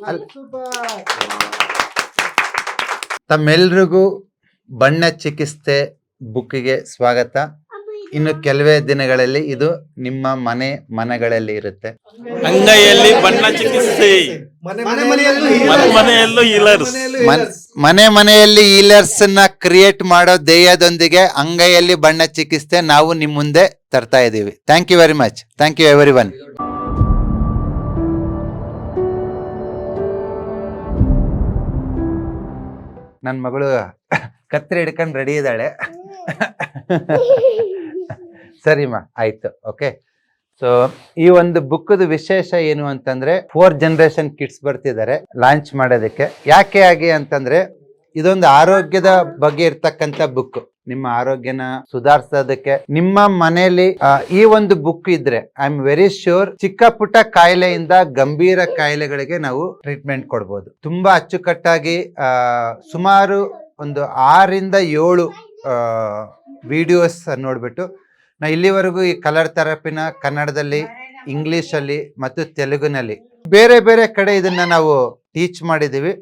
ಅಲ್- ಸೂಪರ್ ತಮ್ಮೆಲ್ರಿಗೂ ಬಣ್ಣ ಚಿಕಿತ್ಸೆ ಬುಕ್ಕಿಗೆ ಸ್ವಾಗತ. ಇನ್ನು ಕೆಲವೇ ದಿನಗಳಲ್ಲಿ ಇದು ನಿಮ್ಮ ಮನೆ ಮನೆಗಳಲ್ಲಿ ಇರುತ್ತೆ. ಅಂಗೈಯಲ್ಲಿ ಬಣ್ಣ ಚಿಕಿತ್ಸೆ. ಮನೆ ಮನೆಯಲ್ಲೂ ಮನೆ ಮನೆಯಲ್ಲೂ healers. ಮನೆ ಮನೆಯಲ್ಲಿ ಈಲರ್ಸ್ನ ಕ್ರಿಯೇಟ್ ಮಾಡೋ ಧ್ಯೇಯದೊಂದಿಗೆ ಅಂಗೈಯಲ್ಲಿ ಬಣ್ಣ ಚಿಕಿತ್ಸೆ ನಾವು ನಿಮ್ ಮುಂದೆ ತರ್ತಾ ಇದೀವಿ. Thank you very much thank you everyone ನನ್ನ ಮಗಳು ಕತ್ರಿ ಹಿಡ್ಕೊಂಡು ರೆಡಿ ಇದ್ದಾಳೆ. ಸರಿಮ್ಮ, ಆಯ್ತು ಓಕೆ ಸೊ ಈ ಒಂದು ಬುಕ್ಕದ ವಿಶೇಷ ಏನು ಅಂತಂದ್ರೆ ಫೋರ್ ಜನರೇಷನ್ ಕಿಡ್ಸ್ ಬರ್ತಿದ್ದಾರೆ ಲಾಂಚ್ ಮಾಡೋದಕ್ಕೆ. ಯಾಕೆ ಆಗಿ ಅಂತಂದ್ರೆ ಇದೊಂದು ಆರೋಗ್ಯದ ಬಗ್ಗೆ ಇರ್ತಕ್ಕಂಥ ಬುಕ್ ನಿಮ್ಮ ಆರೋಗ್ಯನ ಸುಧಾರಿಸೋದಕ್ಕೆ ನಿಮ್ಮ ಮನೆಯಲ್ಲಿ ಈ ಒಂದು ಬುಕ್ ಇದ್ರೆ ಐ ಆಮ್ ವೆರಿ ಶ್ಯೂರ್ ಚಿಕ್ಕ ಪುಟ್ಟ ಕಾಯಿಲೆಯಿಂದ ಗಂಭೀರ ಕಾಯಿಲೆಗಳಿಗೆ ನಾವು ಟ್ರೀಟ್ಮೆಂಟ್ ಕೊಡ್ಬೋದು. ತುಂಬಾ ಅಚ್ಚುಕಟ್ಟಾಗಿ ಸುಮಾರು ಒಂದು ಆರಿಂದ ಏಳು ವಿಡಿಯೋಸ್ ನೋಡ್ಬಿಟ್ಟು, ನಾ ಇಲ್ಲಿವರೆಗೂ ಈ ಕಲರ್ ಥೆರಪಿನ ಕನ್ನಡದಲ್ಲಿ ಇಂಗ್ಲಿಷಲ್ಲಿ ಮತ್ತು ತೆಲುಗಿನಲ್ಲಿ ಬೇರೆ ಬೇರೆ ಕಡೆ ಇದನ್ನ ನಾವು ಟೀಚ್ ಮಾಡಿದ್ದೀವಿ.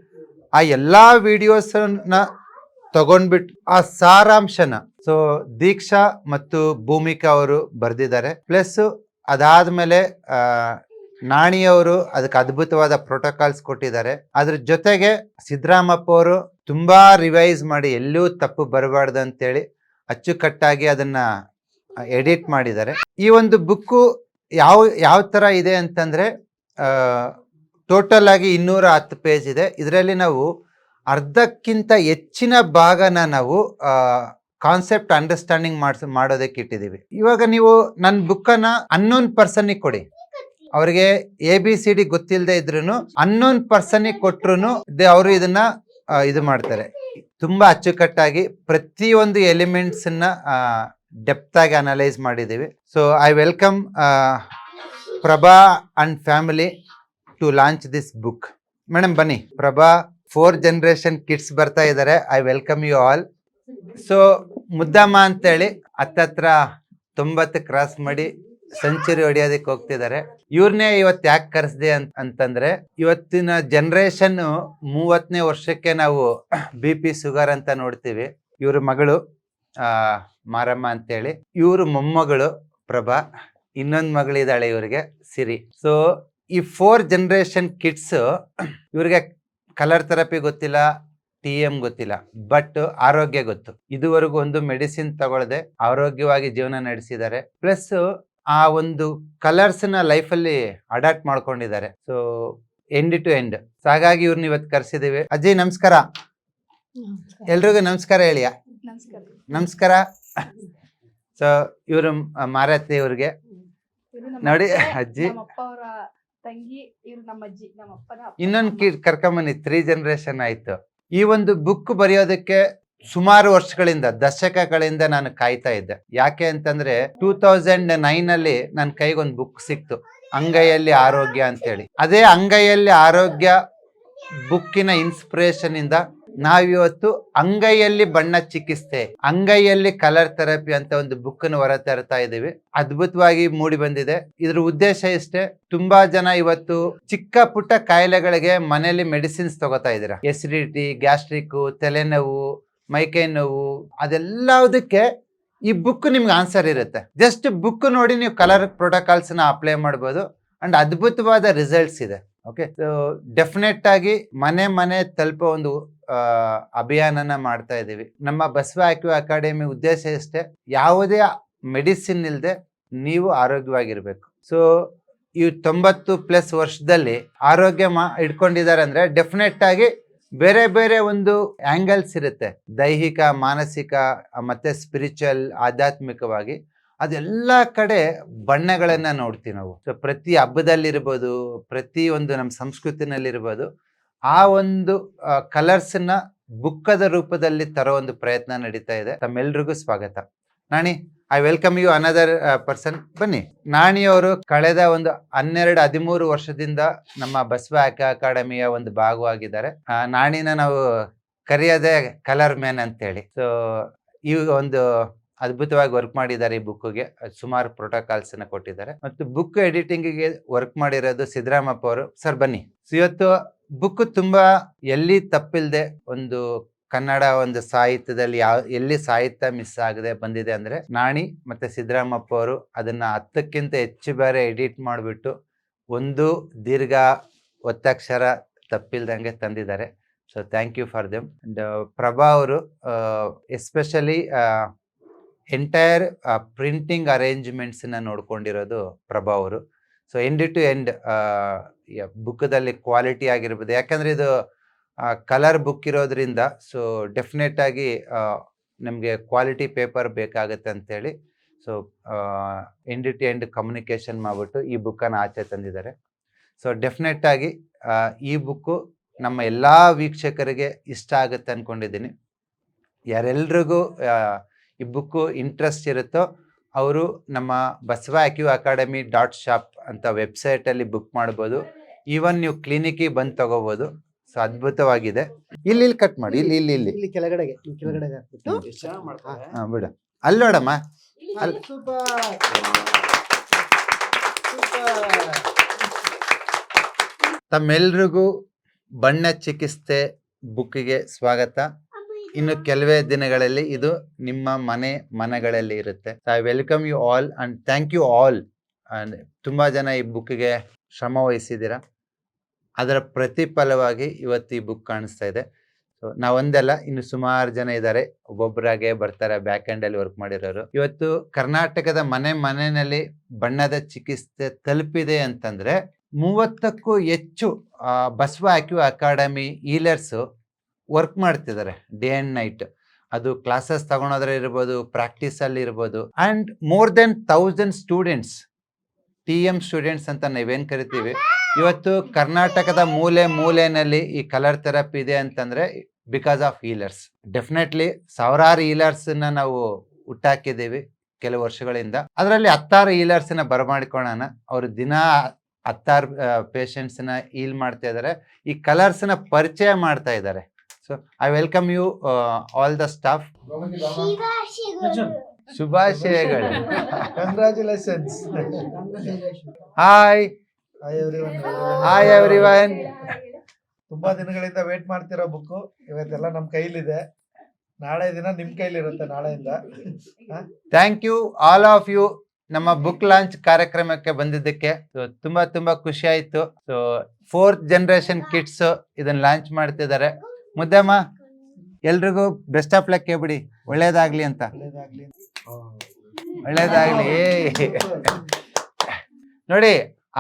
ಆ ಎಲ್ಲಾ ವಿಡಿಯೋಸನ್ನ ತಗೊಂಡ್ಬಿಟ್ಟು ಆ ಸಾರಾಂಶನ. ಸೊ ದೀಕ್ಷಾ ಮತ್ತು ಭೂಮಿಕಾ ಅವರು ಬರೆದಿದ್ದಾರೆ. ಪ್ಲಸ್ ಅದಾದ್ಮೇಲೆ ಆ, ನಾಣಿಯವರು ಅದಕ್ಕೆ ಅದ್ಭುತವಾದ ಪ್ರೋಟೋಕಾಲ್ಸ್ ಕೊಟ್ಟಿದ್ದಾರೆ. ಅದ್ರ ಜೊತೆಗೆ ಸಿದ್ದರಾಮಪ್ಪ ಅವರು ತುಂಬಾ ರಿವೈಸ್ ಮಾಡಿ ಎಲ್ಲೂ ತಪ್ಪು ಬರಬಾರ್ದು ಅಂತೇಳಿ ಅಚ್ಚುಕಟ್ಟಾಗಿ ಅದನ್ನ ಎಡಿಟ್ ಮಾಡಿದ್ದಾರೆ. ಈ ಒಂದು ಬುಕ್ಕು ಯಾವ ಯಾವ ತರ ಇದೆ ಅಂತಂದ್ರೆ ಟೋಟಲ್ ಆಗಿ ಇನ್ನೂರ ಹತ್ತು ಪೇಜ್ ಇದೆ. ಇದರಲ್ಲಿ ನಾವು ಅರ್ಧಕ್ಕಿಂತ ಹೆಚ್ಚಿನ ಭಾಗನ ನಾವು ಕಾನ್ಸೆಪ್ಟ್ ಅಂಡರ್ಸ್ಟ್ಯಾಂಡಿಂಗ್ ಮಾಡಿಸ್, ಮಾಡೋದಕ್ಕೆ ಇಟ್ಟಿದ್ದೀವಿ. ಇವಾಗ ನೀವು ನನ್ನ ಬುಕ್ಕನ್ನ ಅನ್ನೋನ್ ಪರ್ಸನ್ನಿಗೆ ಕೊಡಿ. ಅವರಿಗೆ ಎ ಬಿ ಸಿ ಡಿ ಗೊತ್ತಿಲ್ಲದೆ ಇದ್ರೂ ಅನ್ನೋನ್ ಪರ್ಸನ್ನಿಗೆ ಕೊಟ್ರು ಅವರು ಇದನ್ನ ಇದು ಮಾಡ್ತಾರೆ. ತುಂಬ ಅಚ್ಚುಕಟ್ಟಾಗಿ ಪ್ರತಿಯೊಂದು ಎಲಿಮೆಂಟ್ಸ್ ಡೆಪ್ತ್ ಅನಲೈಸ್ ಮಾಡಿದ್ದೀವಿ. So I welcome Prabha and family to launch this book madam ಬನ್ನಿ. ಪ್ರಭಾ ಫೋರ್ ಜನರೇಷನ್ ಕಿಡ್ಸ್ ಬರ್ತಾ ಇದ್ದಾರೆ I welcome you all so Muddamma ಅಂತೇಳಿ ಹತ್ತತ್ರ ತೊಂಬತ್ತು ಕ್ರಾಸ್ ಮಾಡಿ ಸೆಂಚುರಿ ಹೊಡಿಯೋದಕ್ಕೆ ಹೋಗ್ತಿದ್ದಾರೆ ಇವ್ರನ್ನೇ ಇವತ್ತು ಯಾಕೆ ಕರೆಸ್ದೆ ಅಂತ ಅಂತಂದ್ರೆ ಇವತ್ತಿನ ಜನರೇಷನ್ ಮೂವತ್ತನೇ ವರ್ಷಕ್ಕೆ ನಾವು ಬಿ ಪಿ ಶುಗರ್ ಅಂತ ನೋಡ್ತೀವಿ. ಇವ್ರ ಮಗಳು ಮಾರಮ್ಮ ಅಂತೇಳಿ. ಇವರು ಮೊಮ್ಮಗಳು ಪ್ರಭಾ, ಇನ್ನೊಂದು ಮಗಳಿದ್ದಾಳೆ ಇವ್ರಿಗೆ, ಸಿರಿ. ಸೊ ಈ ಫೋರ್ ಜನರೇಷನ್ ಕಿಡ್ಸ್ ಇವ್ರಿಗೆ ಕಲರ್ ಥೆರಪಿ ಗೊತ್ತಿಲ್ಲ ಟಿ ಎಂ ಗೊತ್ತಿಲ್ಲ ಬಟ್ ಆರೋಗ್ಯ ಗೊತ್ತು. ಇದುವರೆಗೂ ಒಂದು ಮೆಡಿಸಿನ್ ತಗೊಳ್ಳದೆ ಆರೋಗ್ಯವಾಗಿ ಜೀವನ ನಡೆಸಿದ್ದಾರೆ. ಪ್ಲಸ್ ಆ ಒಂದು ಕಲರ್ಸ್ನ ಲೈಫಲ್ಲಿ ಅಡಾಪ್ಟ್ ಮಾಡ್ಕೊಂಡಿದ್ದಾರೆ. So end to end so ಹಾಗಾಗಿ ಇವ್ರನ್ನ ಇವತ್ತು ಕರೆಸಿದ್ದೀವಿ ಅಜ್ಜಿ ನಮಸ್ಕಾರ. ಎಲ್ರಿಗೂ ನಮಸ್ಕಾರ ಹೇಳಿಯ ನಮಸ್ಕಾರ. ಸೊ ಇವರು ಮಾರಾತಿ ಇವ್ರಿಗೆ. ನೋಡಿ, ಅಜ್ಜಿ. ತಂಗಿ ಇವ್ರು ನಮ್ಮ ಅಜ್ಜಿ ನಮ್ಮ ಅಪ್ಪನ ಅಪ್ಪ, ಇನ್ನೊಂದು ಕಿಡ್ ಕರ್ಕೊಂಬನ್ನಿ ತ್ರೀ ಜನರೇಷನ್ ಆಯ್ತು. ಈ ಒಂದು ಬುಕ್ ಬರೆಯೋದಕ್ಕೆ ಸುಮಾರು ವರ್ಷಗಳಿಂದ ದಶಕಗಳಿಂದ ನಾನು ಕಾಯ್ತಾ ಇದ್ದೆ. ಯಾಕೆ ಅಂತಂದ್ರೆ ಟೂ ತೌಸಂಡ್ ನೈನ್ ಅಲ್ಲಿ ನನ್ನ ಕೈಗೊಂದು ಬುಕ್ ಸಿಕ್ತು ಅಂಗೈಯಲ್ಲಿ ಆರೋಗ್ಯ ಅಂತೇಳಿ. ಅದೇ ಅಂಗೈಯಲ್ಲಿ ಆರೋಗ್ಯ ಬುಕ್ಕಿನ ಇನ್ಸ್ಪಿರೇಷನ್ ಇಂದ ನಾವಿವತ್ತು ಅಂಗೈಯಲ್ಲಿ ಬಣ್ಣ ಚಿಕಿತ್ಸೆ, ಅಂಗೈಯಲ್ಲಿ ಕಲರ್ ಥೆರಪಿ ಅಂತ ಒಂದು ಬುಕ್ ಅನ್ನು ಹೊರ ತರ್ತಾ ಇದೀವಿ ಅದ್ಭುತವಾಗಿ ಮೂಡಿ ಬಂದಿದೆ. ಇದ್ರ ಉದ್ದೇಶ ಇಷ್ಟೇ, ತುಂಬಾ ಜನ ಇವತ್ತು ಚಿಕ್ಕ ಪುಟ್ಟ ಕಾಯಿಲೆಗಳಿಗೆ ಮನೆಯಲ್ಲಿ ಮೆಡಿಸಿನ್ಸ್ ತಗೋತಾ ಇದೀರ ಎಸಿಡಿಟಿ ಗ್ಯಾಸ್ಟ್ರಿಕ್ ತಲೆನೋವು, ಮೈಕೈ ನೋವು, ಅದೆಲ್ಲದಕ್ಕೆ ಈ ಬುಕ್ ನಿಮ್ಗೆ ಆನ್ಸರ್ ಇರುತ್ತೆ. ಜಸ್ಟ್ ಬುಕ್ ನೋಡಿ ನೀವು ಕಲರ್ ಪ್ರೋಟೋಕಾಲ್ಸ್ನ ಅಪ್ಲೈ ಮಾಡ್ಬೋದು ಅಂಡ್ ಅದ್ಭುತವಾದ ರಿಸಲ್ಟ್ಸ್ ಇದೆ. ಓಕೆ ಡೆಫಿನೆಟ್ ಆಗಿ ಮನೆ ಮನೆ ತಲುಪೋ ಒಂದು ಅಭಿಯಾನನ ಮಾಡ್ತಾ ಇದ್ದೀವಿ. ನಮ್ಮ ಬಸವ ಆಕ್ಯೂ ಅಕಾಡೆಮಿ ಉದ್ದೇಶ ಇಷ್ಟೇ, ಯಾವುದೇ ಮೆಡಿಸಿನ್ ಇಲ್ಲದೆ ನೀವು ಆರೋಗ್ಯವಾಗಿರ್ಬೇಕು. ಸೊ ಈ ತೊಂಬತ್ತು ಪ್ಲಸ್ ವರ್ಷದಲ್ಲಿ ಆರೋಗ್ಯ ಮಾ, ಇಟ್ಕೊಂಡಿದ್ದಾರೆ ಅಂದ್ರೆ ಡೆಫಿನೆಟ್ ಆಗಿ ಬೇರೆ ಬೇರೆ ಒಂದು ಆಂಗಲ್ಸ್ ಇರುತ್ತೆ. ದೈಹಿಕ, ಮಾನಸಿಕ, ಮತ್ತು ಮತ್ತೆ ಸ್ಪಿರಿಚುವಲ್ ಆಧ್ಯಾತ್ಮಿಕವಾಗಿ ಅದೆಲ್ಲ ಕಡೆ ಬಣ್ಣಗಳನ್ನು ನೋಡ್ತೀವಿ ನಾವು. ಸೊ ಪ್ರತಿ ಹಬ್ಬದಲ್ಲಿರ್ಬೋದು, ಪ್ರತಿ ಒಂದು ನಮ್ಮ ಸಂಸ್ಕೃತಿನಲ್ಲಿರ್ಬೋದು ಆ ಒಂದು ಕಲರ್ಸ್ನ ಬುಕ್ಕದ ರೂಪದಲ್ಲಿ ತರೋ ಒಂದು ಪ್ರಯತ್ನ ನಡೀತಾ ಇದೆ. ತಮ್ಮೆಲ್ರಿಗೂ ಸ್ವಾಗತ. Nani I welcome you another person ಬನ್ನಿ. ನಾಣಿಯವರು ಕಳೆದ ಒಂದು ಹನ್ನೆರಡು, ಹದಿಮೂರು ವರ್ಷದಿಂದ ನಮ್ಮ ಬಸವ ಅಕಾಡೆಮಿಯ ಒಂದು ಭಾಗವಾಗಿದ್ದಾರೆ. ನಾಣಿನ ನಾವು ಕರೆಯೋದೇ ಕಲರ್ ಮ್ಯಾನ್ ಅಂತೇಳಿ. ಸೊ ಈ ಒಂದು ಅದ್ಭುತವಾಗಿ ವರ್ಕ್ ಮಾಡಿದ್ದಾರೆ ಈ ಬುಕ್ಗೆ ಸುಮಾರು ಪ್ರೋಟೋಕಾಲ್ಸ್ ಕೊಟ್ಟಿದ್ದಾರೆ. ಮತ್ತು ಬುಕ್ ಎಡಿಟಿಂಗ್ಗೆ ವರ್ಕ್ ಮಾಡಿರೋದು ಸಿದ್ದರಾಮಪ್ಪ ಅವರು. ಸರ್ ಬನ್ನಿ. ಸೊ ಇವತ್ತು ಬುಕ್ ತುಂಬಾ ಎಲ್ಲಿ ತಪ್ಪಿಲ್ದೆ ಒಂದು ಕನ್ನಡ ಒಂದು ಸಾಹಿತ್ಯದಲ್ಲಿ ಯಾವ ಎಲ್ಲಿ ಸಾಹಿತ್ಯ ಮಿಸ್ ಆಗದೆ ಬಂದಿದೆ ಅಂದ್ರೆ ನಾಣಿ ಮತ್ತೆ ಸಿದ್ದರಾಮಪ್ಪ ಅವರು ಅದನ್ನ ಹತ್ತಕ್ಕಿಂತ ಹೆಚ್ಚು ಬೇರೆ ಎಡಿಟ್ ಮಾಡಿಬಿಟ್ಟು ಒಂದು ದೀರ್ಘ ಒತ್ತಕ್ಷರ ತಪ್ಪಿಲ್ದಂಗೆ ತಂದಿದ್ದಾರೆ. So thank you for them and Prabha ಅವರು ಎಸ್ಪೆಷಲಿ ಎಂಟೈರ್ ಪ್ರಿಂಟಿಂಗ್ ಅರೇಂಜ್ಮೆಂಟ್ಸ್ನ ನೋಡ್ಕೊಂಡಿರೋದು ಪ್ರಭಾ ಅವರು. ಸೊ ಎಂಡ್ ಟು ಎಂಡ್ ಬುಕ್ದಲ್ಲಿ ಕ್ವಾಲಿಟಿ ಆಗಿರ್ಬೋದು. ಯಾಕಂದ್ರೆ ಇದು ಕಲರ್ ಬುಕ್ ಇರೋದ್ರಿಂದ ಸೊ ಡೆಫಿನೆಟ್ ಆಗಿ ನಮಗೆ ಕ್ವಾಲಿಟಿ ಪೇಪರ್ ಬೇಕಾಗುತ್ತೆ ಅಂತೇಳಿ. So end to end communication ಮಾಡಿಬಿಟ್ಟು ಈ ಬುಕ್ಕನ್ನು ಆಚೆ ತಂದಿದ್ದಾರೆ. ಸೊ ಡೆಫಿನೆಟ್ ಆಗಿ ಈ ಬುಕ್ಕು ನಮ್ಮ ಎಲ್ಲ ವೀಕ್ಷಕರಿಗೆ ಇಷ್ಟ ಆಗುತ್ತೆ ಅಂದ್ಕೊಂಡಿದ್ದೀನಿ ಯಾರೆಲ್ರಿಗೂ ಈ ಬುಕ್ಕು ಇಂಟ್ರೆಸ್ಟ್ ಇರುತ್ತೋ, ಅವರು ನಮ್ಮ ಬಸವ ಆಕ್ಯೂ ಅಕಾಡೆಮಿ ಡಾಟ್ ಶಾಪ್ ಅಂತ ವೆಬ್ಸೈಟಲ್ಲಿ ಬುಕ್ ಮಾಡ್ಬೋದು. ಈವನ್ ನೀವು ಕ್ಲಿನಿಕ್ಕಿಗೆ ಬಂದು ತಗೋಬೋದು. ಸೊ ಅದ್ಭುತವಾಗಿದೆ. ಇಲ್ಲಿ ಇಲ್ಲಿ ಕಟ್ ಮಾಡಿ. ಇಲ್ಲಿ ಇಲ್ಲಿ ಇಲ್ಲಿ. ಇಲ್ಲಿ ಕೆಳಗಡೆಗೆ ಇಲ್ಲಿ ಕೆಳಗಡೆಗೆ ಹಾಕ್ಬಿಟ್ಟು. ಹಾಂ ಬಿಡು. ಅಲ್ಲಿ ನೋಡಮ್ಮ. ಅಲ್ಲ. ತಮ್ಮೆಲ್ರಿಗೂ ಬಣ್ಣ ಚಿಕಿತ್ಸೆ ಬುಕ್ಕಿಗೆ ಸ್ವಾಗತ. ಇನ್ನು ಕೆಲವೇ ದಿನಗಳಲ್ಲಿ ಇದು ನಿಮ್ಮ ಮನೆ ಮನೆಗಳಲ್ಲಿ ಇರುತ್ತೆ. I welcome you all and thank you all and ತುಂಬಾ ಜನ ಈ ಬುಕ್ಗೆ ಶ್ರಮ ವಹಿಸಿದ್ದೀರಾ? ಅದರ ಪ್ರತಿಫಲವಾಗಿ ಇವತ್ತು ಈ ಬುಕ್ ಕಾಣಿಸ್ತಾ ಇದೆ. ಸೊ ನಾವೊಂದಲ್ಲ ಇನ್ನು ಸುಮಾರು ಜನ ಇದ್ದಾರೆ ಒಬ್ಬೊಬ್ಬರಾಗೆ ಬರ್ತಾರೆ ಬ್ಯಾಕ್ ಅಲ್ಲಿ ವರ್ಕ್ ಮಾಡಿರೋರು. ಇವತ್ತು ಕರ್ನಾಟಕದ ಮನೆ ಮನೆಯಲ್ಲಿ ಬಣ್ಣದ ಚಿಕಿತ್ಸೆ ತಲುಪಿದೆ ಅಂತಂದ್ರೆ, ಮೂವತ್ತಕ್ಕೂ ಹೆಚ್ಚು ಬಸವ ಅಕ್ಯೂ ಅಕಾಡೆಮಿ ಈಲರ್ಸು ವರ್ಕ್ ಮಾಡ್ತಿದ್ದಾರೆ ಡೇ ಆ್ಯಂಡ್ ನೈಟ್ ಅದು ಕ್ಲಾಸಸ್ ತಗೊಳೋದ್ರೆ ಇರ್ಬೋದು ಪ್ರಾಕ್ಟೀಸಲ್ಲಿ ಇರ್ಬೋದು. And more than thousand students T M students ಅಂತ ನಾವೇನ್ ಕರಿತೀವಿ. ಇವತ್ತು ಕರ್ನಾಟಕದ ಮೂಲೆ ಮೂಲೆಯಲ್ಲಿ ಈ ಕಲರ್ ಥೆರಪಿ ಇದೆ ಅಂತಂದ್ರೆ ಬಿಕಾಸ್ ಆಫ್ ಹೀಲರ್ಸ್ ಡೆಫಿನೆಟ್ಲಿ ಸಾವಿರಾರು ಹೀಲರ್ಸ್ನ ನಾವು ಹುಟ್ಟಾಕಿದ್ದೀವಿ ಕೆಲವು ವರ್ಷಗಳಿಂದ. ಅದರಲ್ಲಿ ಹತ್ತಾರು ಹೀಲರ್ಸ್ನ ಬರಮಾಡಿಕೊಳ್ಳೋಣ ಅವರು ದಿನ ಹತ್ತಾರು ಪೇಷಂಟ್ಸ್ನ ಹೀಲ್ ಮಾಡ್ತಾ ಇದ್ದಾರೆ ಈ ಕಲರ್ಸ್ನ ಪರಿಚಯ ಮಾಡ್ತಾ ಇದ್ದಾರೆ so I welcome you all the staff ಶುಭಾಶಯಗಳು. Congratulations hi hi everyone ತುಂಬಾ ದಿನಗಳಿಂದ ವೇಟ್ ಮಾಡ್ತಿರೋ ಬುಕ್ ಇವತ್ತೆಲ್ಲ ನಮ್ ಕೈಲಿದೆ. ನಾಳೆ ದಿನ ನಿಮ್ ಕೈಲಿರುತ್ತೆ ನಾಳೆಯಿಂದ. Thank you all of you ನಮ್ಮ ಬುಕ್ ಲಾಂಚ್ ಕಾರ್ಯಕ್ರಮಕ್ಕೆ ಬಂದಿದ್ದಕ್ಕೆ. ಸೊ ತುಂಬಾ ತುಂಬಾ ಖುಷಿ ಆಯ್ತು. ಸೊ ಫೋರ್ತ್ ಜನರೇಷನ್ ಕಿಡ್ಸ್ ಇದನ್ನ ಲಾಂಚ್ ಮಾಡ್ತಿದ್ದಾರೆ. ಮುದ್ದಮ್ಮ ಎಲ್ರಿಗೂ ಬೆಸ್ಟ್ ಆಫ್ ಲಕ್ ಬಿಡಿ ಒಳ್ಳೇದಾಗ್ಲಿ ಅಂತ. ಒಳ್ಳೇದಾಗ್ಲಿ ಒಳ್ಳೇದಾಗ್ಲಿ. ನೋಡಿ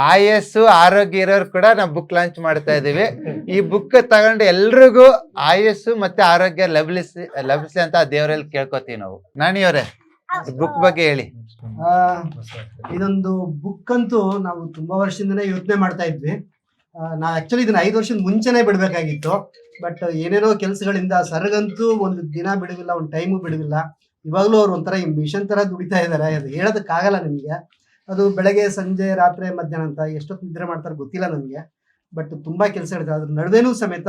ಆಯಸ್ಸು ಆರೋಗ್ಯ ಇರೋರು ಕೂಡ ನಾವು ಬುಕ್ ಲಾಂಚ್ ಮಾಡ್ತಾ ಇದೀವಿ ಈ ಬುಕ್ ತಗೊಂಡು ಎಲ್ರಿಗೂ ಆಯಸ್ಸು ಮತ್ತೆ ಆರೋಗ್ಯ ಲಭಿಸಿ ಲಭಿಸಿ ಅಂತ ದೇವರಲ್ಲಿ ಕೇಳ್ಕೊತೀವಿ ನಾವು. ನಾಣಿಯವರೇ ಬುಕ್ ಬಗ್ಗೆ ಹೇಳಿ. ಆ, ಇದೊಂದು ಬುಕ್ ಅಂತೂ ನಾವು ತುಂಬಾ ವರ್ಷದಿಂದನೇ ಯೋಚನೆ ಮಾಡ್ತಾ ಇದ್ವಿ. ನಾವು ಆಕ್ಚುಲಿ ಇದನ್ನ ಐದು ವರ್ಷದ ಮುಂಚೆನೆ ಬಿಡಬೇಕಾಗಿತ್ತು. ಬಟ್ ಏನೇನೋ ಕೆಲಸಗಳಿಂದ ಸರ್ಗಂತೂ ಒಂದು ದಿನ ಬಿಡುವಿಲ್ಲ ಒಂದು ಟೈಮು ಬಿಡುವಿಲ್ಲ ಇವಾಗಲೂ ಅವ್ರು ಒಂಥರ ಈ ಮಿಷನ್ ತರ ದುಡಿತಾ ಇದ್ದಾರೆ ಅದು ಹೇಳೋದಕ್ಕಾಗಲ್ಲ ನಿಮಗೆ ಅದು ಬೆಳಗ್ಗೆ, ಸಂಜೆ, ರಾತ್ರಿ, ಮಧ್ಯಾಹ್ನ ಅಂತ ಎಷ್ಟೊತ್ತು ನಿದ್ರೆ ಮಾಡ್ತಾರೆ ಗೊತ್ತಿಲ್ಲ ನನಗೆ. ಬಟ್ ತುಂಬಾ ಕೆಲಸ ಇರ್ತದೆ ಅದ್ರ ನಡುವೆನೂ ಸಮೇತ